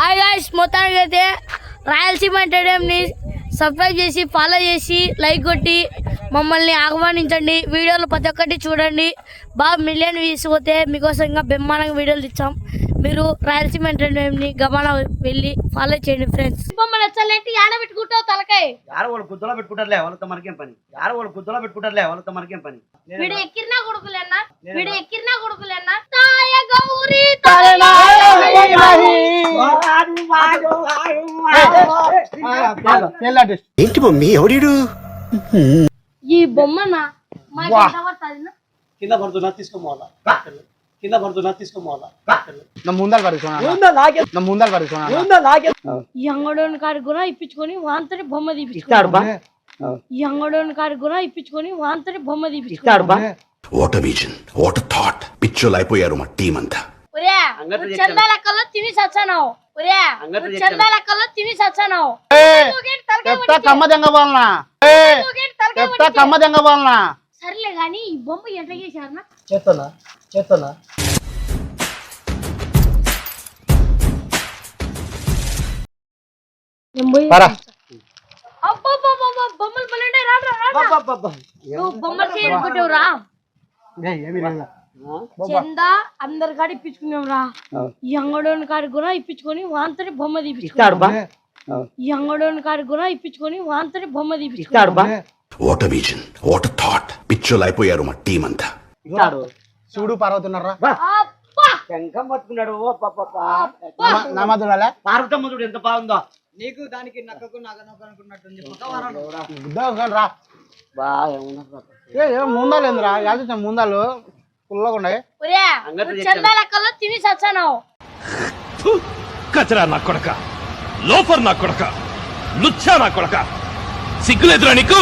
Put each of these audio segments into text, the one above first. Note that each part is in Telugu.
హాయ్ గాయస్ మొత్తానికి అయితే రాయలసీమ ఎంటర్టైన్మెంట్ని సబ్స్క్రైబ్ చేసి ఫాలో చేసి లైక్ కొట్టి మమ్మల్ని ఆహ్వానించండి. వీడియోలు ప్రతి ఒక్కటి చూడండి. బాగా మిలియన్ వ్యూస్ పోతే మీకోసం ఇంకా బ్రహ్మాండంగా వీడియోలు ఇచ్చాం మీరు రాయలసీమ ఎంటర్టైన్మెంట్ని గమన వెళ్ళి ఫాలో చేయండి ఫ్రెండ్స్ మమ్మల్ని వచ్చాలంటే ఆడబెట్టుకుంటావు తలకాయ? యారో వాళ్ళు గుద్దలో పెట్టుకుంటారులే వాళ్ళతో మనకేం పని? యారో వాళ్ళు గుద్దలో పెట్టుకుంటారులే వాళ్ళతో మనకేం పని? వీడు ఎక్కిరినా కొడుకులేనా వీడు ఎక్కిరినా కొడుకులేనా తాయ గౌరీ ఏంటి మమ్మీ ఎవడీడు ఈ బొమ్మనా? పడుతుందినా? కింద పడుతున్నా తీసుకోమోలా కింద పడుతున్నా తీసుకోమోలా నా ముందర పడుకున్నా ఉందా నాకే నా ముందర పడుకున్నా ఉందా నాకే ఈ అంగడోని కాడికి కూడా ఇప్పించుకొని వాంతని బొమ్మ తీపించుకో ఇస్తాడు బా. ఈ అంగడోని కాడికి కూడా ఇప్పించుకొని వాంతని బొమ్మ తీపించుకో ఇస్తాడు బా. వాట్ విజన్ వాట్ థాట్ పిచ్చోలు అయిపోయారు మా టీం అంతా. ఒరే. చందా లెక్కలో తిని సచ్చానావు. ఒరే. చందా లెక్కలో తిని సచ్చానావు. చెప్తా కమ్మ దెంగబోలనా చెప్తా కమ్మ దెంగబోలనా సర్లే గాని ఈ బొమ్మ ఎట్లా చేస్తున్నా పరా. అబ్బబ్బబ్బబ్బ, బొమ్మలు బలంటే రాడ్రా రాడ్రా నువ్వు బొమ్మలు చేయనుకుంటావు రా. ఏమి లేదు? చందా అందరి కాడ ఇప్పించుకున్నాం రా. ఈ అంగడోని కాడికి కూడా ఇప్పించుకొని వాంతని బొమ్మ తీపించుకో ఇస్తాడు బా. ఈ అంగడోని కాడికి కూడా ఇప్పించుకొని వాంతని బొమ్మ బా. వాట్ విజన్ వాట్ థాట్ పిచ్చోలు అయిపోయారు మా టీం అంతా. శివుడు పార్వతున్నారా అబ్బా శంఖం పట్టుకున్నాడు. ఓ పాప నా మధురాలే పార్వతమ్మ చూడు ఎంత బాగుందో. నీకు దానికి నక్కకు నగ నొక్క అనుకున్నట్టుంది రా బాగా ముందాలు ఏందిరా? యాది ముందాలు పుల్లగా ఉన్నాయి. ఒరే అంగట్లో నువ్వు చందా లెక్కలో తిని సచ్చానావు కచరా నా కొడక. లోఫర్ నా కొడక. లుచ్చా నా కొడక. సిగ్గులేదురా నీకు?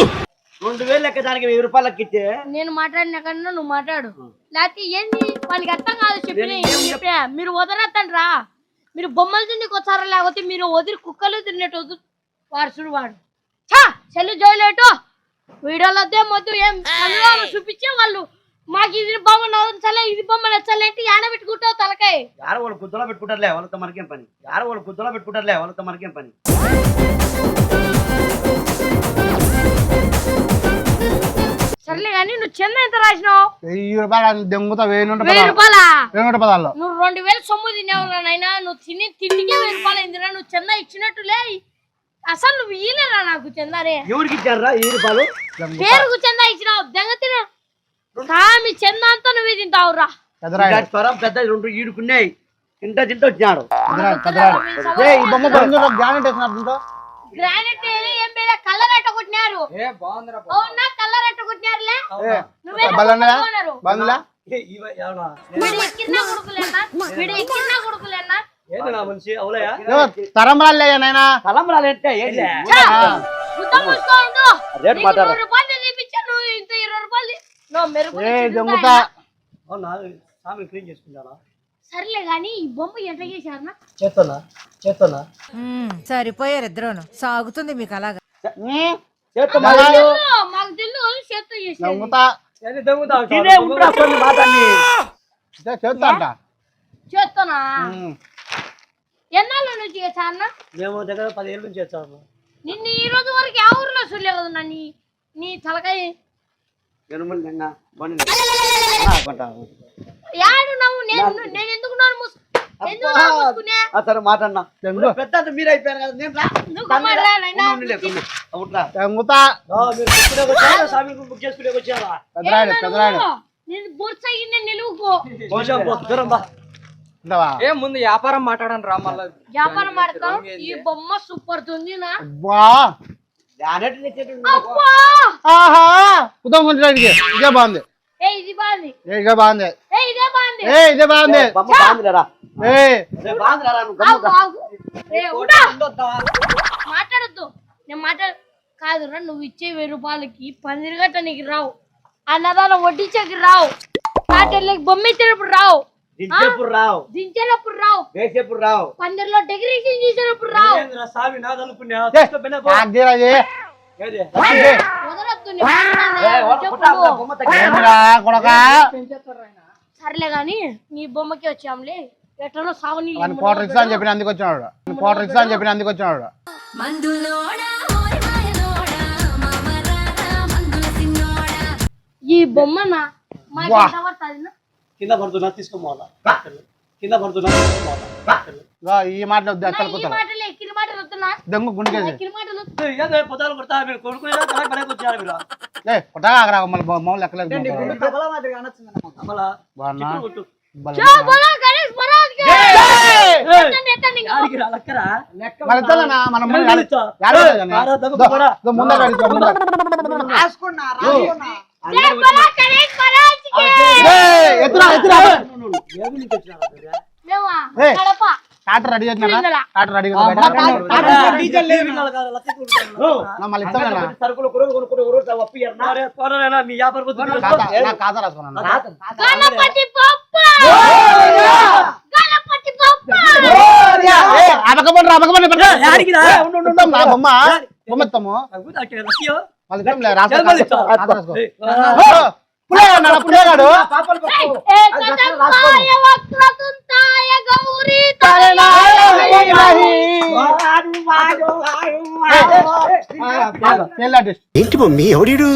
రెండు వేలు లెక్క దానికి వెయ్యి రూపాయలకి ఇచ్చే? నేను మాట్లాడిన కన్నా నువ్వు మాట్లాడు. లేకపోతే ఏంది? వాళ్ళకి అర్థం కాదు చెప్పిన మీరు వదలద్దండి రా. మీరు బొమ్మలు తిండికి వచ్చారా లేకపోతే మీరు వదిలి కుక్కలు తిన్నట్టు వద్దు. వాడు చూడు వాడు. చెల్లి జోలేటు వీడియోలో వద్దే మొద్దు. ఏం చూపించే వాళ్ళు? మాకు ఇది బొమ్మ నచ్చలే ఇది బొమ్మ నచ్చలే అంటే ఆడబెట్టుకుంటావు తలకాయ? యారో వాళ్ళు గుద్దలో పెట్టుకుంటారులే వాళ్ళతో మనకేం పని? యారో వాళ్ళు గుద్దలో పెట్టుకుంటారులే వాళ్ళతో మనకేం పని? కానీ నువ్వు చిన్న ఎంత రాసినావు? వెయ్యి రూపాయలు దెంగుతా వెయ్యి నూట వెయ్యి పదాలు. రూపాయలా? వెయ్యి నూట పదాలు. నువ్వు రెండు వేలు సొమ్ము తినేవురా నాయనా. నువ్వు తిని తిండికే వెయ్యి రూపాయలు అయిందిరా నువ్వు చందా ఇచ్చినట్టులే అసలు నువ్వు ఇయ్యలేరా నాకు చందారే ఎవరికి ఇచ్చారా రూపాయలు? పేరుకు చందా ఇచ్చినావు. దెంగ తిన. కామి చందా అంతా నువ్వే తింటావురా స్వరం పెద్ద రెండు ఈడుకున్నాయి. తింటా తింటా వచ్చినాడు. ఈ బొమ్మ గ్రానైట్ ఏం పేరు కలర్ అట్ట కొట్టినారు? ఏ బాగుందిరా అవునా? కలర్ అట్ట కొట్టినారులే? నువ్వే అవులయా తరంరాలే నాయనా? తలంబరాలు ఏంటి రేటు మాట్లాడు. రూపాయలు నువ్వు ఇంత ఇరవై రూపాయలు దెంగుతా అవునా? స్వామి క్లీన్ చేసుకుంటారా? సర్లే గాని ఈ బొమ్మ ఎట్లా చేశారనా చేస్తున్నా చేస్తున్నా మ్మ్. సరిపోయారు ఇద్దరును. సాగుతుంది మీకు అలాగా. మాకు చేస్తానా ఎన్నాళ్ళ నుంచి మేము దగ్గర పదిహేళ్ళ నుంచి చేస్తాము. నిన్ను ఈ రోజు వరకు ఆ ఊర్లో చూడలేదు నీ నీ తలకాయ? ఎనుమల్ నిన్న బండి యాడు నవ్వు నేను నేను సరే మాటన్నా దెంగు పెద్ద మీరు అయిపోయారు కదా నేను బుక్ చేసుకునే వచ్చారా పెద్దరాయుడు ఏంటో పెద్దరాయుడు నువ్వు? నేను బొర్సగిన నిలువుకో. కొంచెం పో, దూరం బా. ఇంతవా ఏ ముందు వ్యాపారం మాట్లాడండి రా మళ్ళా. వ్యాపారం ఆడతాం ఈ బొమ్మ సూపర్ ఉంది నా. అబ్బా! జానెట్ తెచ్చేటండి అబ్బా! ఆహా! ఉదయం కొంచెం ఇదే బాగుంది. ఇది బాగుంది. ఏ ఇదే బాగుంది. ఏ ఇదే బాగుంది. ఏ ఇదే బాగుంది. బొమ్మ బాగుందిరా ఏ. బాగుందిరా నువ్వు ఆగు, గమ్ముగా. ఆగు. ఏ, ఉండా. మాట్లాడొద్దు. నేను మాట్లాడ కాదురా నువ్వు ఇచ్చే వెయ్యి రూపాయలకి పందిరిగట్ట నీకు రావు. అన్నదానం వడ్డించేకి రావు. కాటర్లకి బొమ్మ ఇచ్చేటప్పుడు రావు. దించేప్పుడు రావు. దించేటప్పుడు రావు. వేసేప్పుడు రావు. పందిరిలో డెకరేషన్ చేసేటప్పుడు రావు. బొమ్మ సర్లే గాని నీ బొమ్మకి వచ్చాంలే. ఎట్లనో సావని వాడిని కోటర్ ఇస్తా అని చెప్పిన అందుకు వచ్చినాడు కోటర్ ఇస్తా అని చెప్పిన అందుకు వచ్చినాడు ఈ బొమ్మన? మా వా. ఎంత పడుతుంది నా? కింద పడుతున్నా తీసుకోమోలా కింద పడుతున్నా తీసుకోమోలా ఇగో ఈ మాటలు దెంగు గుండెకేసి పొద్దాలు కొడతా మీరు తల పడే వచ్చారు మీరు. ఆగరా మళ్ళీ మౌలు ఎక్కలేదు ఎత్తురా ఎత్తురా. టాటర్ రెడీ చేసినా చూపించలా. టాటర్ రెడీ. మళ్ళీ ఇస్తానన్నా సరుకులు కొనుక్కు కొనుక్కు ఊరు ఒప్పియరు అరే, పోరాడైనా మీ వ్యాపారం వద్దు. ఖాతా నా ఖాతా. రాసుకున్నాను గణపతి బొప్ప గణపతి బొప్ప అబకబండి అబకబండి యాడికి రా? ఉండు, ఉండు, ఉండు. నా బొమ్మ బొమ్మ ఇస్తాము నాకు దాకే రసియో. మళ్ళీ రాసుకో, పులేగాడు, పులేగాడు. ఏంటి మమ్మీ? ఎవడీడు?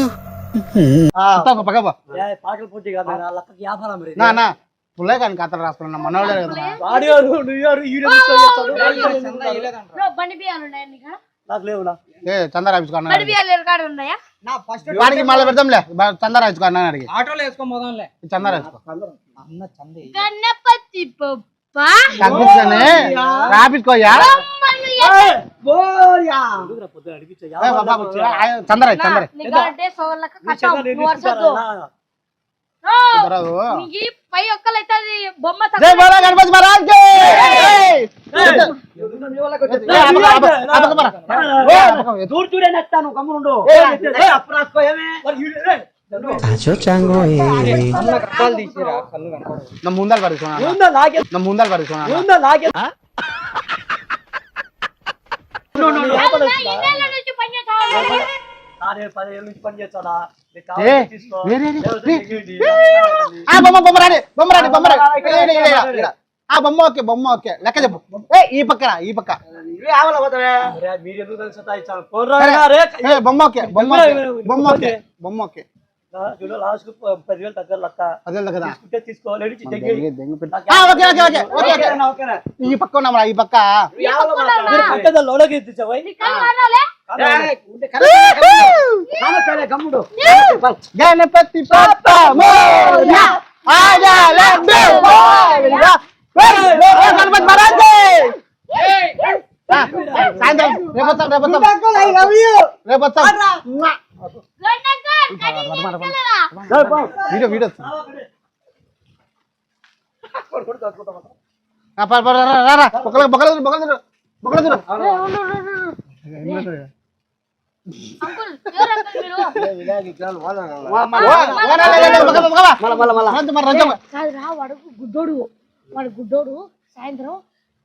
పాటలు పూర్తి కాదు వ్యాపారం. నా నా. పులేగాని ఖాతాలు రాసుకున్నా కదా. నీకు లేవునా ఏ చందా రాయించుకున్నా బండి బియ్యాలు ఎరగాడు ఉన్నాయా నా ఫస్ట్ వాడికి మళ్ళీ పెడతాంలే బా- చందా రాయించుకున్నా అడిగి ఆటోలో వేసుకో పోదాంలే చందా రాయించుకో అన్న చందే గణపతి బొప్ప తగ్గించుకొని రాపించుకోయా బొమ్మను ఎత్త- ఎందుకురా పొద్దున అడిగించా? ఏ, బాబా, వ్యాపారం వచ్చా? ఆ, చందా రాయి చందా రాయి నీకంటే సోళ్ళకి నీ కట్టావు చేత నేను నువ్వు వరసొద్దు. తీసుకుంటారా? నా. ఓ, కుదరదు. నీకు పై ఒక్కలైతే అది బొమ్మ జై తక్కువ బోలో గణపతి మహారాజ్ జై! ఎవరున్నా మీ వాళ్ళకి వచ్చేది? ఏ, అబక, అబక, అబక మర. ఏ, అబక, ఎత్తు. చూడు చూడే నెత్తాను గమ్మునుండు అప్పు రాసుకో ఏమే? మరి ఈడు, ఏ, అన్న కట్టాలు తీసిరా కళ్ళు ఆ బొమ్మ ఓకే బొమ్మ ఓకే. లెక్క చెప్పు. ఏ ఈ పక్కన ఈ పక్క. బొమ్మ ఓకే బొమ్మ బొమ్మ ఓకే బొమ్మ ఓకే. చూడు లాస్ట్ పదివేలు లక్క తీసుకుంటే ఈ పక్క ఉన్నామా ఈ పక్క. లోడకి? గమ్ముడు. గణపతి పాప మోరియా ఆజా లడ్డు మోరియా గణపతి మహారాజ్ సాయంత్రం రేపు వస్తాం రేపు వస్తాం. రేపు వస్తాం. గంటంకర్, కానీ తీసుకెళ్ళరా? Video video. బొక్కలు బొక్కలు బొక్కలు బొక్కలు తిరు. వాడు గుడ్డోడు సాయంత్రం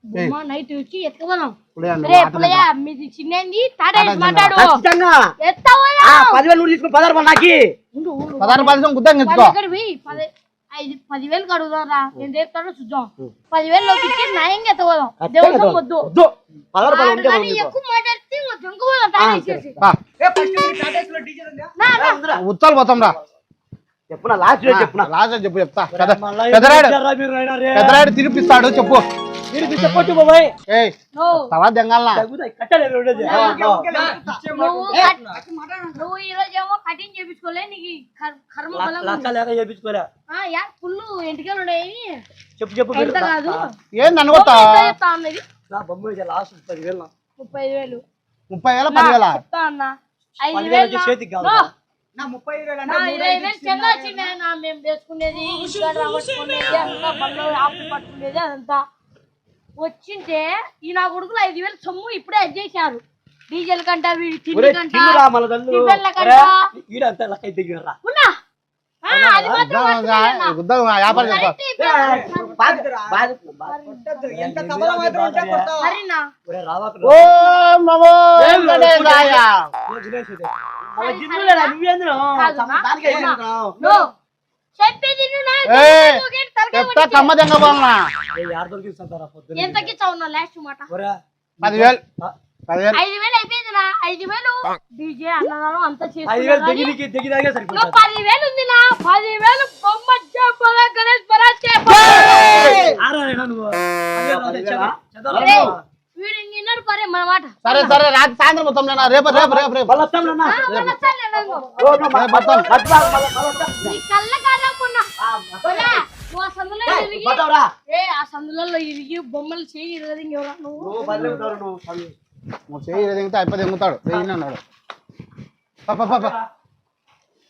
బొమ్మ నైట్ వచ్చి ఎత్తుకుపోదాం. రే పుల్లయ్య మీది చిన్నది? టాటా మాట్లాడు. ఖచ్చితంగా. ఎత్తవయ్యా ఆ, పదివేలు నువ్వు పదహారు రూపాయలు నాకి. పదహారు ఎత్తుకో ఐదు పదివేలు కడుగుదాంరా. నేను చెప్తాను చూద్దాం. పదివేలు లోపించి న్యాయంగా ఎత్తపోదాం దేవుడు వద్దు. ఎక్కువ మాట్లాడితే. ఉత్తాలు పోతాం రా చెప్పునా లాస్ట్ రేట్ చెప్పునా? లాస్ట్ చెప్పు చెప్తా. తినిపిస్తాడు చెప్పు. బాబాయ్. నువ్వు ఈ రోజు ఏమో కటింగ్ చేపించుకోలే నీకు కర్మ చేపించుకోలే. ఫుల్ ఎంటికలు ఉన్నాయి. చెప్పు చెప్పు ఎంత కాదు? ఏం నన్ను నా బొమ్మ లాస్ట్ ముప్పై వేలు. ముప్పై వేలు. ముప్పై వేల నా, పదివేల చెప్తా అన్న. ఐదు పదివేలు వేలు వచ్చి నా- చేతికి కాదు నో. ముప్పై వేలు నా మేము ఆపు పట్టుకునేది అదంతా. వచ్చింటే ఈ నా కొడుకులు ఐదు వేలు సొమ్ము ఇప్పుడే అడ్జేశారు డీజిల్ కంట తిండి కంట కంట. ఉన్నా. అది మాత్రం. నా? నో నా చెప్తా పడితే. కమ్మ దెంగ పోలనా యారు దొరికి సంతారా? పొద్దున్న ఎంతకి ఇచ్చావు లాస్ట్ మాట? ఒరే పదివేలు. ఐదు వేలు అయిపోయిందిరా. ఐదు వేలు. డీజే అన్నదానం అంతా సరిపోతుంది. పదివేలు ఉంది నా పదివేలు బొమ్మ చెప్పగా గణేష్ బరాజ్ ఆరా పరే మన మాట. సరే సరే రాత్రి సాయంత్రం మొత్తం రేపు రేపు రేపు రేపు. నీ కళ్ళ ఒరే, సందులో ఇరిగి. ఏ ఆ సందులలో ఇరిగి బొమ్మలు చేయి ఇరగదు ఇంకెవరా? నువ్వు. నువ్వు బదిలీ ఉంటావు నువ్వు పని. నువ్వు చేయి దిగితే అయిపోయి దిగుతాడు. దిగినాడు పా, పా, పా, పా.